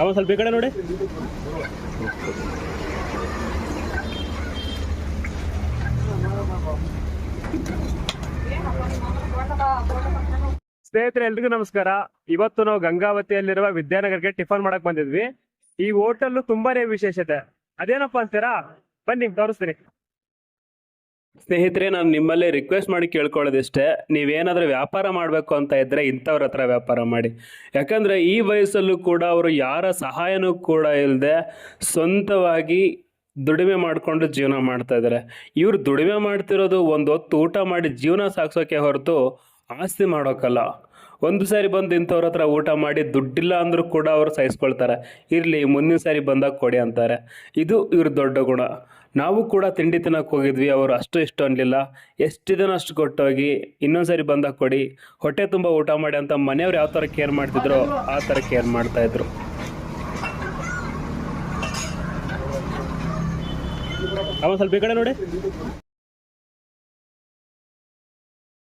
ಅವ ಸ್ವಲ್ಪ ಈ ಕಡೆ ನೋಡಿ. ಸ್ನೇಹಿತರೆ, ಎಲ್ರಿಗೂ ನಮಸ್ಕಾರ. ಇವತ್ತು ನಾವು ಗಂಗಾವತಿಯಲ್ಲಿರುವ ವಿದ್ಯಾನಗರ್ಗೆ ಟಿಫನ್ ಮಾಡಕ್ ಬಂದಿದ್ವಿ. ಈ ಹೋಟೆಲ್ ತುಂಬಾನೇ ವಿಶೇಷತೆ. ಅದೇನಪ್ಪ ಅಂತೀರಾ? ಬನ್ನಿ, ತೋರಿಸ್ತೀನಿ. ಸ್ನೇಹಿತರೆ, ನಾನು ನಿಮ್ಮಲ್ಲೇ ರಿಕ್ವೆಸ್ಟ್ ಮಾಡಿ ಕೇಳ್ಕೊಳ್ಳೋದಿಷ್ಟೇ. ನೀವೇನಾದರೂ ವ್ಯಾಪಾರ ಮಾಡಬೇಕು ಅಂತ ಇದ್ದರೆ ಇಂಥವ್ರ ಹತ್ರ ವ್ಯಾಪಾರ ಮಾಡಿ. ಯಾಕಂದರೆ ಈ ವಯಸ್ಸಲ್ಲೂ ಕೂಡ ಅವರು ಯಾರ ಸಹಾಯನೂ ಕೂಡ ಇಲ್ಲದೆ ಸ್ವಂತವಾಗಿ ದುಡಿಮೆ ಮಾಡಿಕೊಂಡು ಜೀವನ ಮಾಡ್ತಾ ಇದ್ದಾರೆ ಇವರು ದುಡಿಮೆ ಮಾಡ್ತಿರೋದು ಒಂದು ಹೊತ್ತು ಊಟ ಮಾಡಿ ಜೀವನ ಸಾಗಿಸೋಕೆ ಹೊರತು ಆಸ್ತಿ ಮಾಡೋಕ್ಕಲ್ಲ ಒಂದು ಸಾರಿ ಬಂದು ಇಂಥವ್ರ ಹತ್ರ ಊಟ ಮಾಡಿ ದುಡ್ಡಿಲ್ಲ ಅಂದರೂ ಕೂಡ ಅವರು ಸಹಿಸ್ಕೊಳ್ತಾರೆ. ಇರಲಿ, ಮುಂದಿನ ಸಾರಿ ಬಂದಾಗ ಕೊಡಿ ಅಂತಾರೆ. ಇದು ಇವ್ರ ದೊಡ್ಡ ಗುಣ. ನಾವು ಕೂಡ ತಿಂಡಿ ತಿನ್ನಕ್ಕೆ ಹೋಗಿದ್ವಿ, ಅವರು ಅಷ್ಟು ಇಷ್ಟು ಅನ್ನಲಿಲ್ಲ ಎಷ್ಟಿದನೋ ಅಷ್ಟು ಕೊಟ್ಟೋಗಿ ಇನ್ನೊಂದು ಸಾರಿ ಬಂದಾಗ ಕೊಡಿ. ಹೊಟ್ಟೆ ತುಂಬ ಊಟ ಮಾಡಿ ಅಂತ ಮನೆಯವ್ರು ಯಾವ ಥರ ಕೇರ್ ಮಾಡ್ತಿದ್ರು ಆ ಥರ ಕೇರ್ ಮಾಡ್ತಾಯಿದ್ರು ಅವ ಸ್ವಲ್ಪ ಈ ಕಡೆ ನೋಡಿ.